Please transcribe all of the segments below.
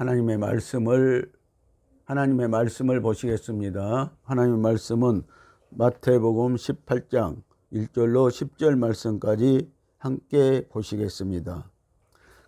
하나님의 말씀을 하나님의 말씀을 보시겠습니다. 하나님의 말씀은 마태복음 18장 1절로 10절 말씀까지 함께 보시겠습니다.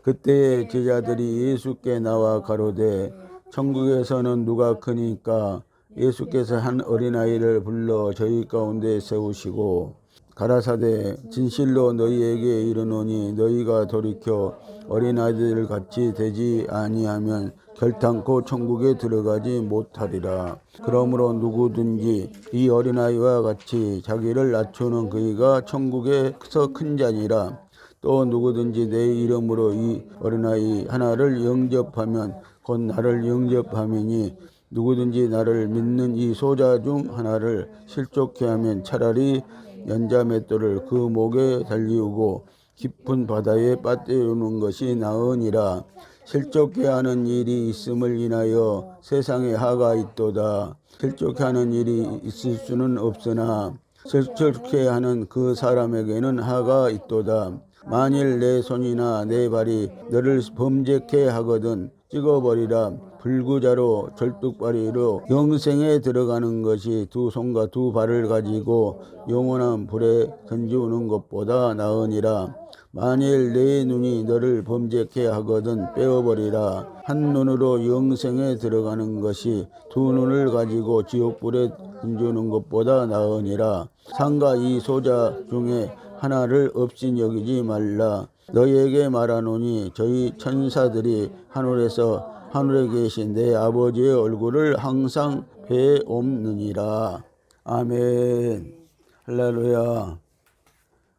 그때 제자들이 예수께 나와 가로되 천국에서는 누가 크니까 예수께서 한 어린아이를 불러 저희 가운데 세우시고 가라사대 진실로 너희에게 이르노니 너희가 돌이켜 어린아이들 같이 되지 아니하면 결탄코 천국에 들어가지 못하리라. 그러므로 누구든지 이 어린아이와 같이 자기를 낮추는 그이가 천국에서 큰 자니라. 또 누구든지 내 이름으로 이 어린아이 하나를 영접하면 곧 나를 영접함이니 누구든지 나를 믿는 이 소자 중 하나를 실족케 하면 차라리 연자 맷돌을 그 목에 달리우고 깊은 바다에 빠뜨리는 것이 나으니라. 실족케 하는 일이 있음을 인하여 세상에 하가 있도다. 실족케 하는 일이 있을 수는 없으나 실족케 하는 그 사람에게는 하가 있도다. 만일 내 손이나 내 발이 너를 범죄케 하거든 찍어버리라 불구자로 절뚝발이로 영생에 들어가는 것이 두 손과 두 발을 가지고 영원한 불에 던지우는 것보다 나으니라. 만일 내 눈이 너를 범죄케 하거든 빼어버리라. 한 눈으로 영생에 들어가는 것이 두 눈을 가지고 지옥불에 던지우는 것보다 나으니라. 상가 이 소자 중에 하나를 없인 여기지 말라. 너희에게 말하노니 저희 천사들이 하늘에서 하늘에 계신 내 아버지의 얼굴을 항상 배옵느니라. 아멘. 할렐루야.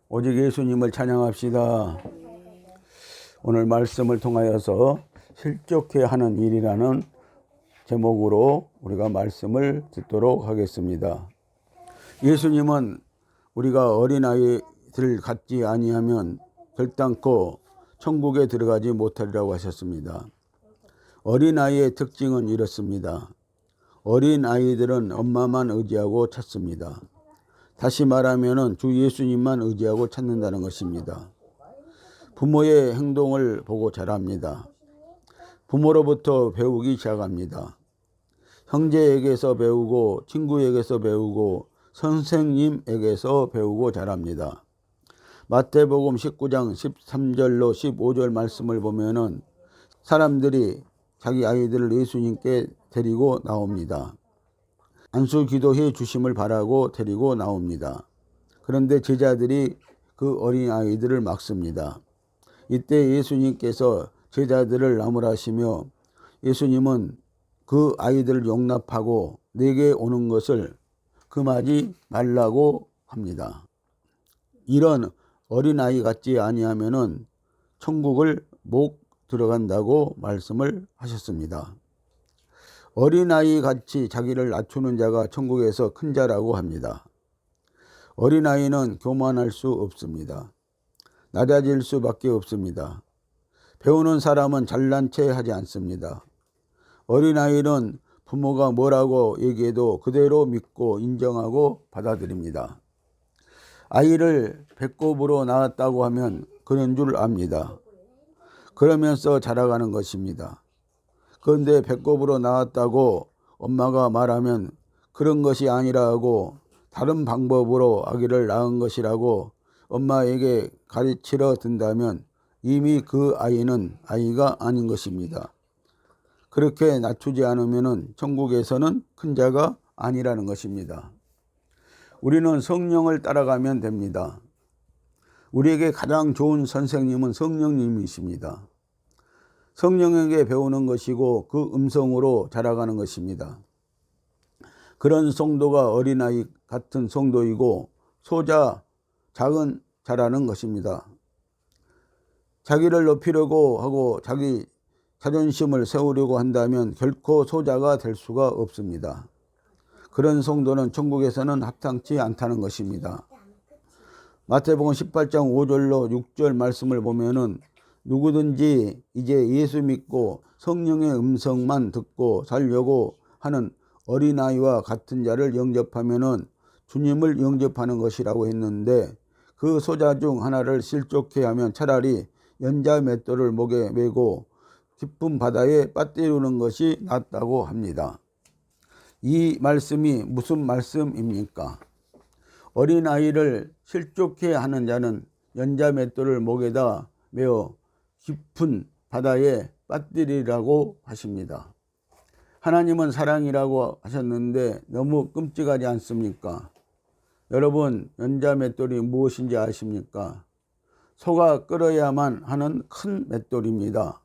오직 예수님을 찬양합시다. 오늘 말씀을 통하여서 실족해 하는 일이라는 제목으로 우리가 말씀을 듣도록 하겠습니다. 예수님은 우리가 어린아이들 같지 아니하면 결단코 천국에 들어가지 못하리라고 하셨습니다. 어린아이의 특징은 이렇습니다. 어린아이들은 엄마만 의지하고 찾습니다. 다시 말하면 주 예수님만 의지하고 찾는다는 것입니다. 부모의 행동을 보고 자랍니다. 부모로부터 배우기 시작합니다. 형제에게서 배우고 친구에게서 배우고 선생님에게서 배우고 자랍니다. 마태복음 19장 13절로 15절 말씀을 보면은 사람들이 자기 아이들을 예수님께 데리고 나옵니다. 안수 기도해 주심을 바라고 데리고 나옵니다. 그런데 제자들이 그 어린 아이들을 막습니다. 이때 예수님께서 제자들을 나무라시며 예수님은 그 아이들을 용납하고 내게 오는 것을 금하지 말라고 합니다. 이런 어린아이 같지 아니하면은 천국을 못 들어간다고 말씀을 하셨습니다. 어린아이 같이 자기를 낮추는 자가 천국에서 큰 자라고 합니다. 어린아이는 교만할 수 없습니다. 낮아질 수밖에 없습니다. 배우는 사람은 잘난 체 하지 않습니다. 어린아이는 부모가 뭐라고 얘기해도 그대로 믿고 인정하고 받아들입니다. 아이를 배꼽으로 낳았다고 하면 그런 줄 압니다. 그러면서 자라가는 것입니다. 그런데 배꼽으로 낳았다고 엄마가 말하면 그런 것이 아니라 하고 다른 방법으로 아기를 낳은 것이라고 엄마에게 가르치려 든다면 이미 그 아이는 아이가 아닌 것입니다. 그렇게 낮추지 않으면 천국에서는 큰 자가 아니라는 것입니다. 우리는 성령을 따라가면 됩니다. 우리에게 가장 좋은 선생님은 성령님이십니다. 성령에게 배우는 것이고 그 음성으로 자라가는 것입니다. 그런 성도가 어린아이 같은 성도이고 소자 작은 자라는 것입니다. 자기를 높이려고 하고 자기 자존심을 세우려고 한다면 결코 소자가 될 수가 없습니다. 그런 성도는 천국에서는 합당치 않다는 것입니다. 마태복음 18장 5절로 6절 말씀을 보면은 누구든지 이제 예수 믿고 성령의 음성만 듣고 살려고 하는 어린아이와 같은 자를 영접하면은 주님을 영접하는 것이라고 했는데 그 소자 중 하나를 실족해 하면 차라리 연자 맷돌을 목에 메고 깊은 바다에 빠뜨리는 것이 낫다고 합니다. 이 말씀이 무슨 말씀입니까? 어린아이를 실족해 하는 자는 연자 맷돌을 목에다 메어 깊은 바다에 빠뜨리라고 하십니다. 하나님은 사랑이라고 하셨는데 너무 끔찍하지 않습니까? 여러분, 연자 맷돌이 무엇인지 아십니까? 소가 끓어야만 하는 큰 맷돌입니다.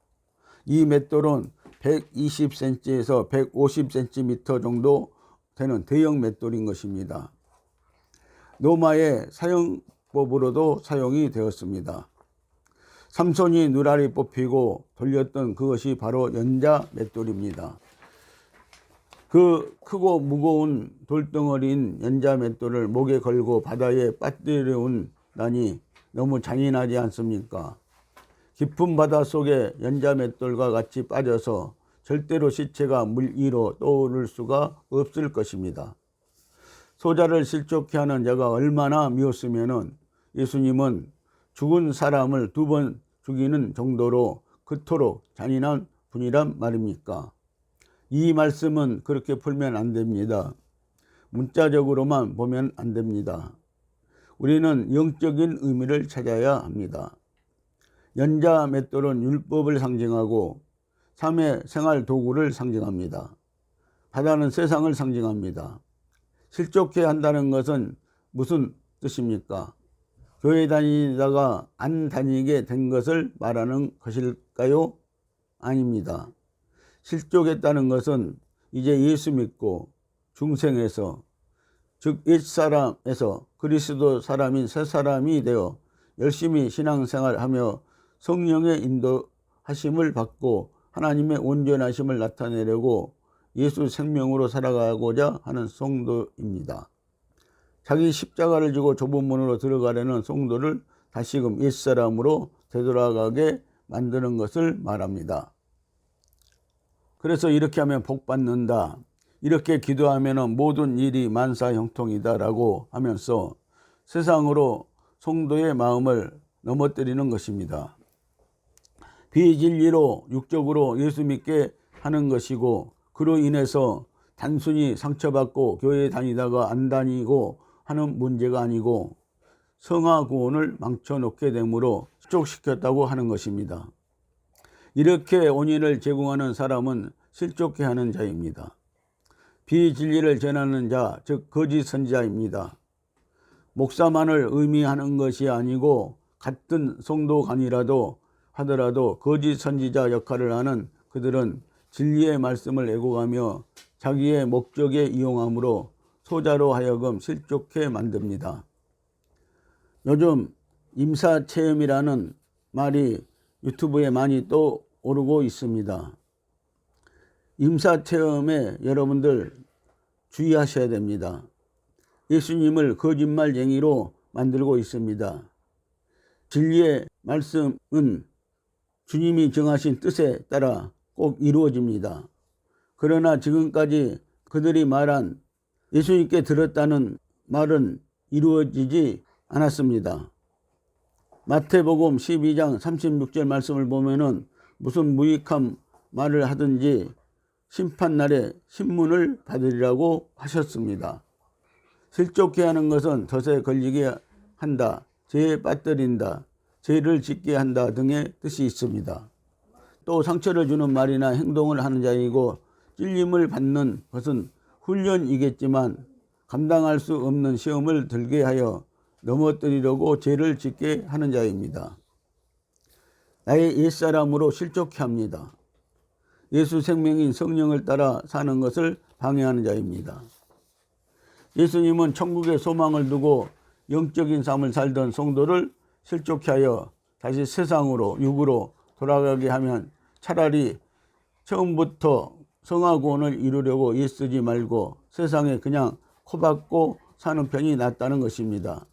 이 맷돌은 120cm에서 150cm 정도 되는 대형 맷돌인 것입니다. 노마의 사용법으로도 사용이 되었습니다. 삼손이 누라리 뽑히고 돌렸던 그것이 바로 연자 맷돌입니다. 그 크고 무거운 돌덩어리인 연자 맷돌을 목에 걸고 바다에 빠뜨려온 나니 너무 잔인하지 않습니까? 깊은 바다 속에 연자 맷돌과 같이 빠져서 절대로 시체가 물 위로 떠오를 수가 없을 것입니다. 소자를 실족해 하는 자가 얼마나 미웠으면은 예수님은 죽은 사람을 두 번 죽이는 정도로 그토록 잔인한 분이란 말입니까? 이 말씀은 그렇게 풀면 안 됩니다. 문자적으로만 보면 안 됩니다. 우리는 영적인 의미를 찾아야 합니다. 연자 맷돌은 율법을 상징하고 삶의 생활 도구를 상징합니다. 바다는 세상을 상징합니다. 실족해 한다는 것은 무슨 뜻입니까? 교회 다니다가 안 다니게 된 것을 말하는 것일까요? 아닙니다. 실족했다는 것은 이제 예수 믿고 중생에서 즉 옛사람에서 그리스도 사람인 새 사람이 되어 열심히 신앙생활하며 성령의 인도하심을 받고 하나님의 온전하심을 나타내려고 예수 생명으로 살아가고자 하는 성도입니다. 자기 십자가를 지고 좁은 문으로 들어가려는 성도를 다시금 옛사람으로 되돌아가게 만드는 것을 말합니다. 그래서 이렇게 하면 복 받는다. 이렇게 기도하면 모든 일이 만사 형통이다라고 하면서 세상으로 성도의 마음을 넘어뜨리는 것입니다. 비진리로 육적으로 예수 믿게 하는 것이고 그로 인해서 단순히 상처받고 교회 다니다가 안 다니고 하는 문제가 아니고 성화 구원을 망쳐놓게 되므로 실족시켰다고 하는 것입니다. 이렇게 원인을 제공하는 사람은 실족해 하는 자입니다. 비진리를 전하는 자, 즉 거짓 선지자입니다. 목사만을 의미하는 것이 아니고 같은 성도 간이라도 하더라도 거짓 선지자 역할을 하는 그들은 진리의 말씀을 애고가며 자기의 목적에 이용함으로 소자로 하여금 실족해 만듭니다. 요즘 임사체험이라는 말이 유튜브에 많이 또 오르고 있습니다. 임사체험에 여러분들 주의하셔야 됩니다. 예수님을 거짓말쟁이로 만들고 있습니다. 진리의 말씀은 주님이 정하신 뜻에 따라 꼭 이루어집니다. 그러나 지금까지 그들이 말한 예수님께 들었다는 말은 이루어지지 않았습니다. 마태복음 12장 36절 말씀을 보면은 무슨 무익한 말을 하든지 심판날에 신문을 받으리라고 하셨습니다. 실족해 하는 것은 덫에 걸리게 한다, 죄에 빠뜨린다, 죄를 짓게 한다 등의 뜻이 있습니다. 또 상처를 주는 말이나 행동을 하는 자이고 찔림을 받는 것은 훈련이겠지만 감당할 수 없는 시험을 들게 하여 넘어뜨리려고 죄를 짓게 하는 자입니다. 나의 옛사람으로 실족해 합니다. 예수 생명인 성령을 따라 사는 것을 방해하는 자입니다. 예수님은 천국의 소망을 두고 영적인 삶을 살던 성도를 실족해 하여 다시 세상으로 육으로 돌아가게 하면 차라리 처음부터 성화구원을 이루려고 애쓰지 말고 세상에 그냥 코박고 사는 편이 낫다는 것입니다.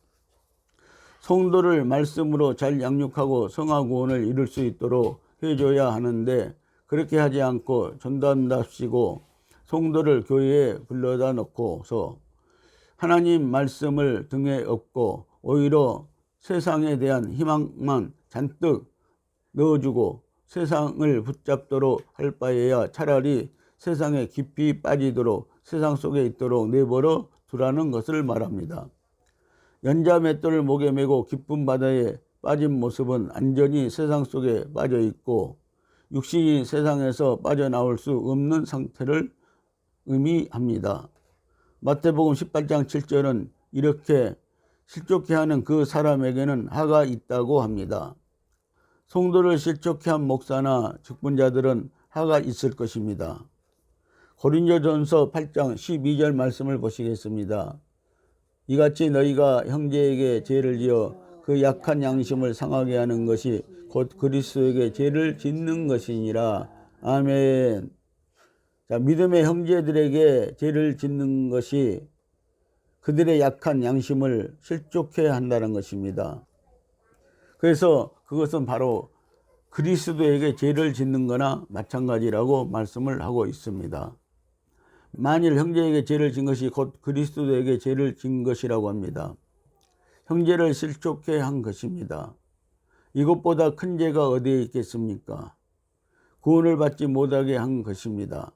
성도를 말씀으로 잘 양육하고 성화구원을 이룰 수 있도록 해줘야 하는데 그렇게 하지 않고 전담답시고 성도를 교회에 불러다 놓고서 하나님 말씀을 등에 업고 오히려 세상에 대한 희망만 잔뜩 넣어주고 세상을 붙잡도록 할 바에야 차라리 세상에 깊이 빠지도록 세상 속에 있도록 내버려 두라는 것을 말합니다. 연자 맷돌을 목에 메고 깊은 바다에 빠진 모습은 안전히 세상 속에 빠져 있고 육신이 세상에서 빠져나올 수 없는 상태를 의미합니다. 마태복음 18장 7절은 이렇게 실족해 하는 그 사람에게는 하가 있다고 합니다. 성도를 실족해 한 목사나 직분자들은 하가 있을 것입니다. 고린도전서 8장 12절 말씀을 보시겠습니다. 이같이 너희가 형제에게 죄를 지어 그 약한 양심을 상하게 하는 것이 곧 그리스도에게 죄를 짓는 것이니라. 아멘. 자, 믿음의 형제들에게 죄를 짓는 것이 그들의 약한 양심을 실족해 한다는 것입니다. 그래서 그것은 바로 그리스도에게 죄를 짓는 거나 마찬가지라고 말씀을 하고 있습니다. 만일 형제에게 죄를 진 것이 곧 그리스도에게 죄를 진 것이라고 합니다. 형제를 실족해 한 것입니다. 이것보다 큰 죄가 어디에 있겠습니까? 구원을 받지 못하게 한 것입니다.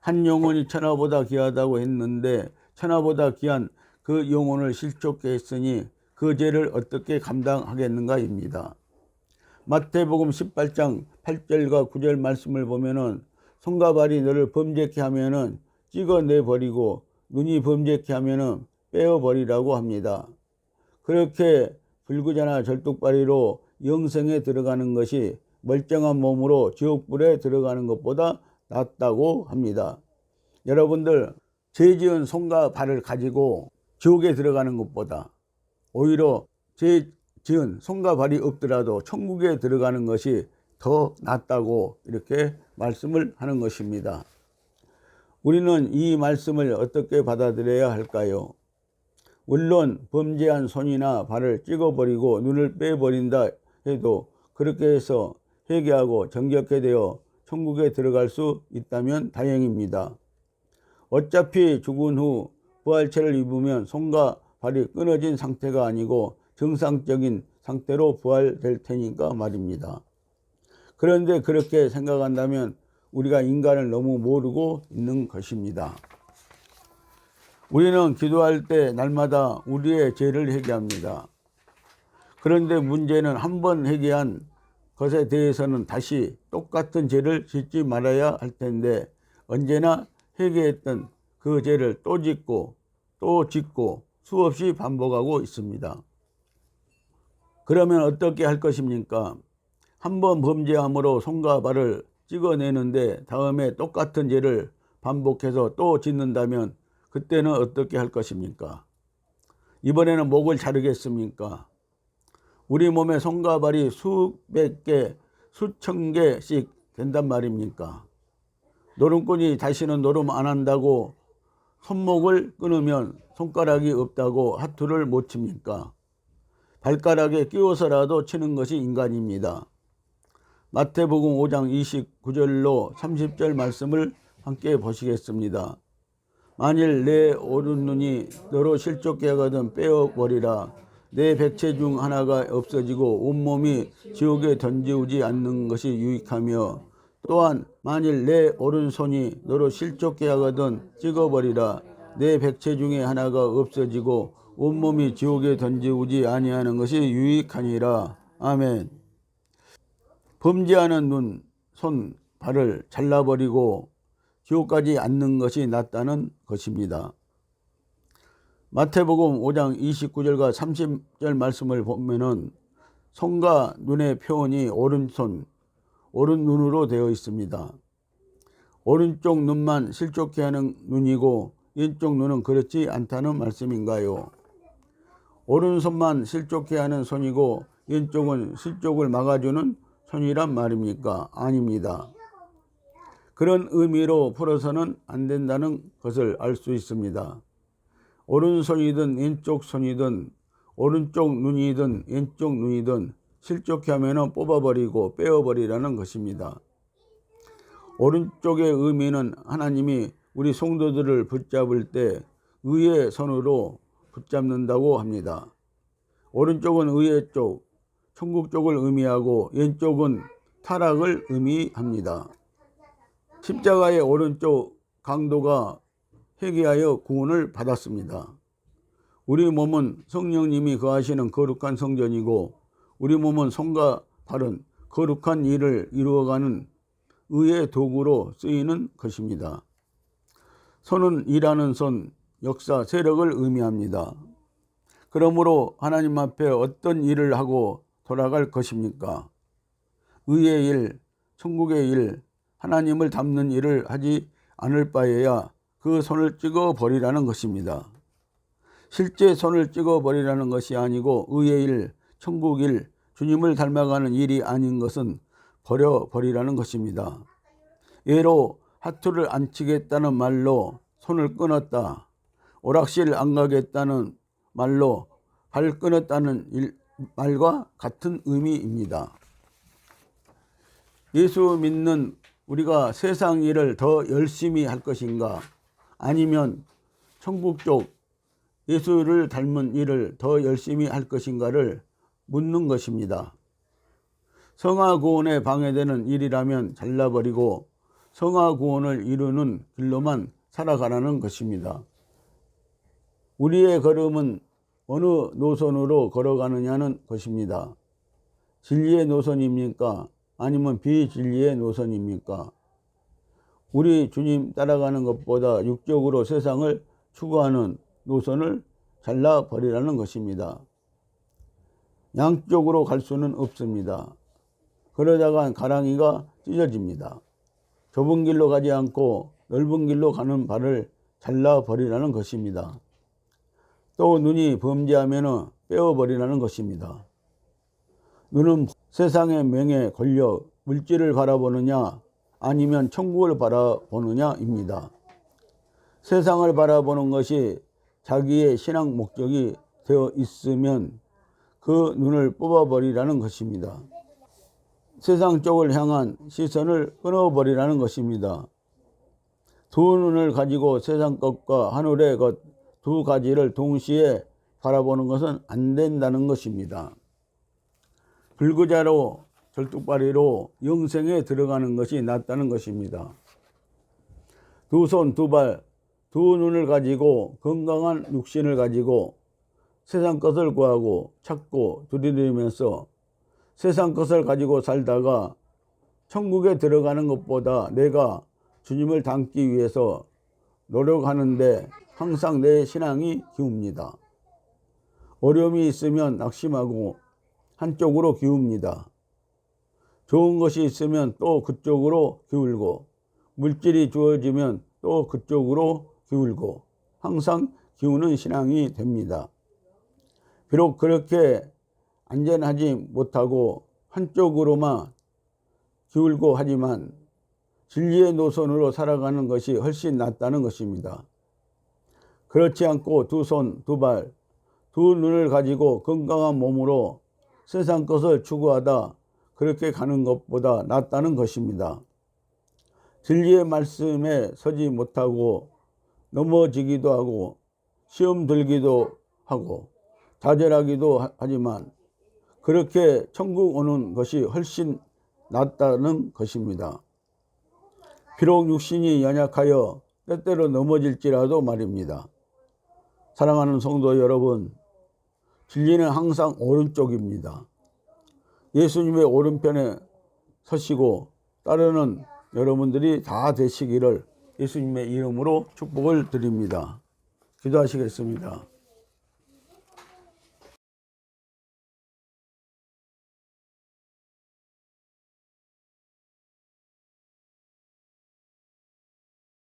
한 영혼이 천하보다 귀하다고 했는데 천하보다 귀한 그 영혼을 실족해 했으니 그 죄를 어떻게 감당하겠는가입니다. 마태복음 18장 8절과 9절 말씀을 보면은 손과 발이 너를 범죄케 하면은 찍어내 버리고 눈이 범죄케 하면은 빼어 버리라고 합니다. 그렇게 불구자나 절뚝발이로 영생에 들어가는 것이 멀쩡한 몸으로 지옥불에 들어가는 것보다 낫다고 합니다. 여러분들 죄 지은 손과 발을 가지고 지옥에 들어가는 것보다 오히려 죄 지은 손과 발이 없더라도 천국에 들어가는 것이 더 낫다고 이렇게 말씀을 하는 것입니다. 우리는 이 말씀을 어떻게 받아들여야 할까요? 물론 범죄한 손이나 발을 찍어버리고 눈을 빼버린다 해도 그렇게 해서 회개하고 정결케 되어 천국에 들어갈 수 있다면 다행입니다. 어차피 죽은 후 부활체를 입으면 손과 발이 끊어진 상태가 아니고 정상적인 상태로 부활될 테니까 말입니다. 그런데 그렇게 생각한다면 우리가 인간을 너무 모르고 있는 것입니다. 우리는 기도할 때 날마다 우리의 죄를 회개합니다. 그런데 문제는 한 번 회개한 것에 대해서는 다시 똑같은 죄를 짓지 말아야 할 텐데 언제나 회개했던 그 죄를 또 짓고 또 짓고 수없이 반복하고 있습니다. 그러면 어떻게 할 것입니까? 한번 범죄함으로 손과 발을 찍어내는데 다음에 똑같은 죄를 반복해서 또 짓는다면 그때는 어떻게 할 것입니까? 이번에는 목을 자르겠습니까? 우리 몸에 손과 발이 수백 개, 수천 개씩 된단 말입니까? 노름꾼이 다시는 노름 안 한다고 손목을 끊으면 손가락이 없다고 하투를 못 칩니까? 발가락에 끼워서라도 치는 것이 인간입니다. 마태복음 5장 29절로 30절 말씀을 함께 보시겠습니다. 만일 내 오른 눈이 너로 실족해 하거든 빼어버리라. 내 백체 중 하나가 없어지고 온몸이 지옥에 던지우지 않는 것이 유익하며 또한 만일 내 오른손이 너로 실족해 하거든 찍어버리라. 내 백체 중에 하나가 없어지고 온몸이 지옥에 던지우지 아니하는 것이 유익하니라. 아멘. 범죄하는 눈, 손, 발을 잘라버리고 지옥까지 앉는 것이 낫다는 것입니다. 마태복음 5장 29절과 30절 말씀을 보면은 손과 눈의 표현이 오른손, 오른 눈으로 되어 있습니다. 오른쪽 눈만 실족해 하는 눈이고 왼쪽 눈은 그렇지 않다는 말씀인가요? 오른손만 실족해 하는 손이고 왼쪽은 실족을 막아주는 손이란 말입니까? 아닙니다. 그런 의미로 풀어서는 안 된다는 것을 알 수 있습니다. 오른손이든 왼쪽 손이든 오른쪽 눈이든 왼쪽 눈이든 실족해 하면 뽑아버리고 빼어버리라는 것입니다. 오른쪽의 의미는 하나님이 우리 성도들을 붙잡을 때 의의 손으로 붙잡는다고 합니다. 오른쪽은 의의 쪽, 천국 쪽을 의미하고 왼쪽은 타락을 의미합니다. 십자가의 오른쪽 강도가 회개하여 구원을 받았습니다. 우리 몸은 성령님이 거하시는 거룩한 성전이고 우리 몸은 손과 발은 거룩한 일을 이루어가는 의의 도구로 쓰이는 것입니다. 손은 일하는 손, 역사, 세력을 의미합니다. 그러므로 하나님 앞에 어떤 일을 하고 돌아갈 것입니까? 의의 일, 천국의 일, 하나님을 담는 일을 하지 않을 바에야 그 손을 찍어 버리라는 것입니다. 실제 손을 찍어 버리라는 것이 아니고 의의 일, 천국 일, 주님을 닮아가는 일이 아닌 것은 버려 버리라는 것입니다. 예로 하투를 안 치겠다는 말로 손을 끊었다. 오락실 안 가겠다는 말로 발 끊었다는 일, 말과 같은 의미입니다. 예수 믿는 우리가 세상 일을 더 열심히 할 것인가? 아니면 천국 쪽 예수를 닮은 일을 더 열심히 할 것인가를 묻는 것입니다. 성화 구원에 방해되는 일이라면 잘라버리고 성화 구원을 이루는 길로만 살아가라는 것입니다. 우리의 걸음은 어느 노선으로 걸어가느냐는 것입니다. 진리의 노선입니까? 아니면 비진리의 노선입니까? 우리 주님 따라가는 것보다 육적으로 세상을 추구하는 노선을 잘라버리라는 것입니다. 양쪽으로 갈 수는 없습니다. 그러다가 가랑이가 찢어집니다. 좁은 길로 가지 않고 넓은 길로 가는 발을 잘라버리라는 것입니다. 또 눈이 범죄하면 빼어버리라는 것입니다. 눈은 세상의 명예, 권력, 물질을 바라보느냐 아니면 천국을 바라보느냐입니다. 세상을 바라보는 것이 자기의 신앙 목적이 되어 있으면 그 눈을 뽑아버리라는 것입니다. 세상 쪽을 향한 시선을 끊어버리라는 것입니다. 두 눈을 가지고 세상 것과 하늘의 것 두 가지를 동시에 바라보는 것은 안 된다는 것입니다. 불구자로 절뚝발이로 영생에 들어가는 것이 낫다는 것입니다. 두 손, 두 발, 두 눈을 가지고 건강한 육신을 가지고 세상 것을 구하고 찾고 두리리면서 세상 것을 가지고 살다가 천국에 들어가는 것보다 내가 주님을 닮기 위해서 노력하는데 항상 내 신앙이 기웁니다. 어려움이 있으면 낙심하고 한쪽으로 기웁니다. 좋은 것이 있으면 또 그쪽으로 기울고 물질이 주어지면 또 그쪽으로 기울고 항상 기우는 신앙이 됩니다. 비록 그렇게 안전하지 못하고 한쪽으로만 기울고 하지만 진리의 노선으로 살아가는 것이 훨씬 낫다는 것입니다. 그렇지 않고 두 손, 두 발, 두 눈을 가지고 건강한 몸으로 세상 것을 추구하다 그렇게 가는 것보다 낫다는 것입니다. 진리의 말씀에 서지 못하고 넘어지기도 하고 시험 들기도 하고 좌절하기도 하지만 그렇게 천국 오는 것이 훨씬 낫다는 것입니다. 비록 육신이 연약하여 때때로 넘어질지라도 말입니다. 사랑하는 성도 여러분, 진리는 항상 오른쪽입니다. 예수님의 오른편에 서시고 따르는 여러분들이 다 되시기를 예수님의 이름으로 축복을 드립니다. 기도하시겠습니다.